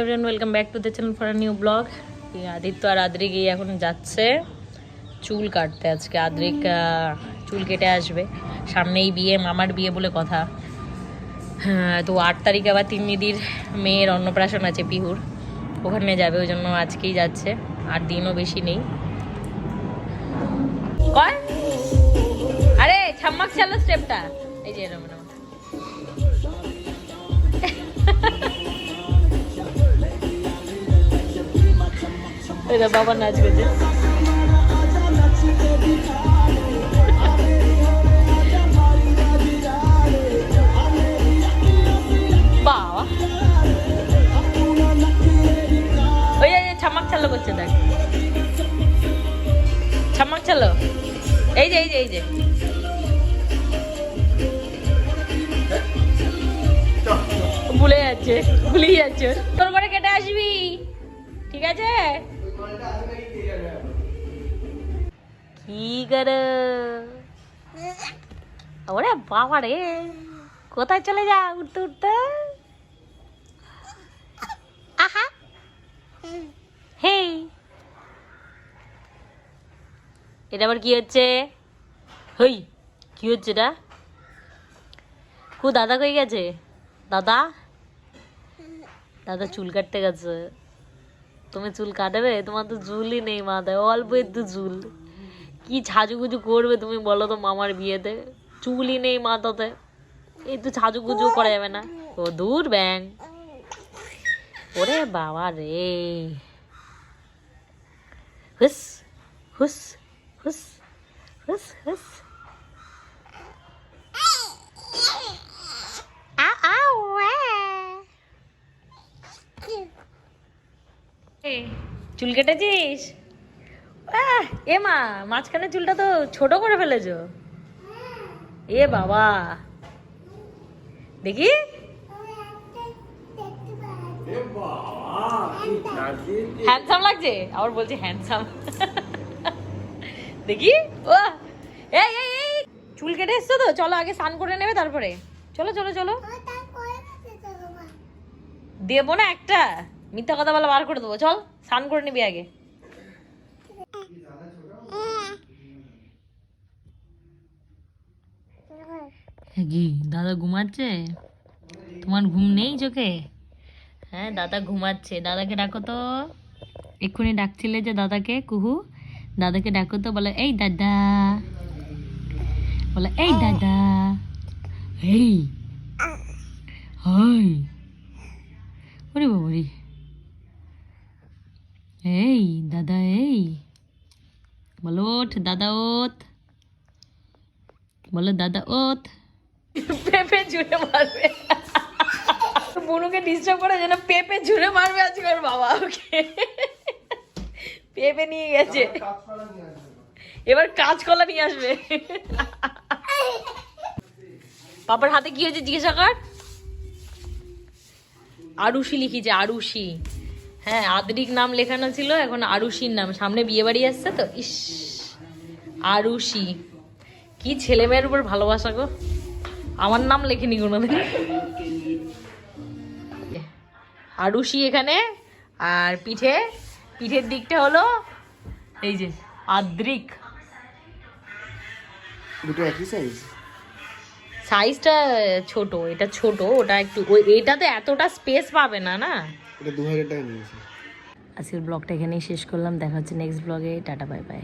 Everyone welcome back to the channel for new blog Aditya আর আদ্রিক এই এখন যাচ্ছে চুল কাটতে। আজকে আদ্রিক চুল কেটে আসবে। সামনেই বিয়ে, মামার বিয়ে বলে কথা। হ্যাঁ তো আট তারিখে আবার তিন্নিদির মেয়ের অন্নপ্রাশন আছে পিহুর। ওখানে যাবে, ওই জন্য আজকেই যাচ্ছে। আর দিনও বেশি নেই। কয়? আরে, ছাম্মাক চালো স্টেপটা এই যে এরকম এটা বাবা নাচ করছে বাবা। ওই ছামাক চালো করছে, দেখ। ছামাক চালো এই যে এই যে এই যে। ভুলে যাচ্ছে, ভুলেই যাচ্ছে। তোর করে কেটে আসবি। ঠিক আছে? কি ওরে বাবা রে কোথায় চলে যা উঠতে উঠতে হেই এটা আবার কি হচ্ছে হই কি হচ্ছে এটা কু দাদা কই গেছে দাদা দাদা চুল কাটতে গেছে তুমি চুল কাটাবে? তোমার তো চুলই নেই মাথায় অল্প একটু চুল কি ছাজুগুজু করবে তুমি বলো তো মামার বিয়েতে? চুলই নেই মাথাতে। তো ছাজুগুজু করা যাবে না। ও দূর ব্যাং। ওরে বাবা রে। হুস হুস হুস হুস হুস। চুল কেটেছিস? এ মা মাঝখানে চুলটা তো ছোট করে ফেলেছো। এ বাবা। দেখি। হ্যান্ডসাম লাগছে? আবার বলছি হ্যান্ডসাম। দেখি। ও এই এই এই চুল কেটে এসছো তো? চলো আগে স্নান করে নেবে তারপরে। চলো চলো চলো। দেবো না একটা। মিথ্যা কথা বলে বার করে দেবো। চল, স্নান করে নিবি আগে। দাদা ঘুমাচ্ছে? তোমার ঘুম নেই চোখে? হ্যাঁ দাদা ঘুমাচ্ছে। দাদাকে ডাকো তো। এক্ষুনি ডাকছিলে যে দাদাকে, কুহু? দাদাকে ডাকো তো, বলে, এই দাদা। বলে, এই দাদা। এই। হাই। বাবারি। এই, দাদা, এই। বলো ওঠ, দাদা ওঠ। বলো, দাদা ওঠ। পেঁপে জুড়ে মারবে। বুনুকে ডিস্টার্ব করে যেন পেঁপে জুড়ে মারবে আজকে ওর বাবা ওকে। পেঁপে নিয়ে গেছে। এবার কাঁচকলা নিয়ে আসবে। পাপার হাতে কি হয়েছে জিজ্ঞাসা কর। আরুষি লিখিছে, আরুষি। হ্যাঁ আদ্রিক নাম লেখানো ছিল, এখন আরুষির নাম। সামনে বিয়ে বাড়ি আসছে তো? ইস আরুষি কি ছেলে মেয়ের উপর ভালোবাসা গো। আমার নাম লেখিনি কোনোদিন। আরুষি এখানে, আর পিঠে, পিঠের দিকটা হলো এই যে আদ্রিক। দুটো একই সাইজ সাইজটা ছোট এটা ছোট ওটা একটু ওই এটাতে এতটা স্পেস পাবে না না? এটা দু হাজার টাকা নিয়েছে। আজকের ব্লগটা এখানেই শেষ করলাম দেখা হচ্ছে নেক্সট ব্লগে টাটা বাই বাই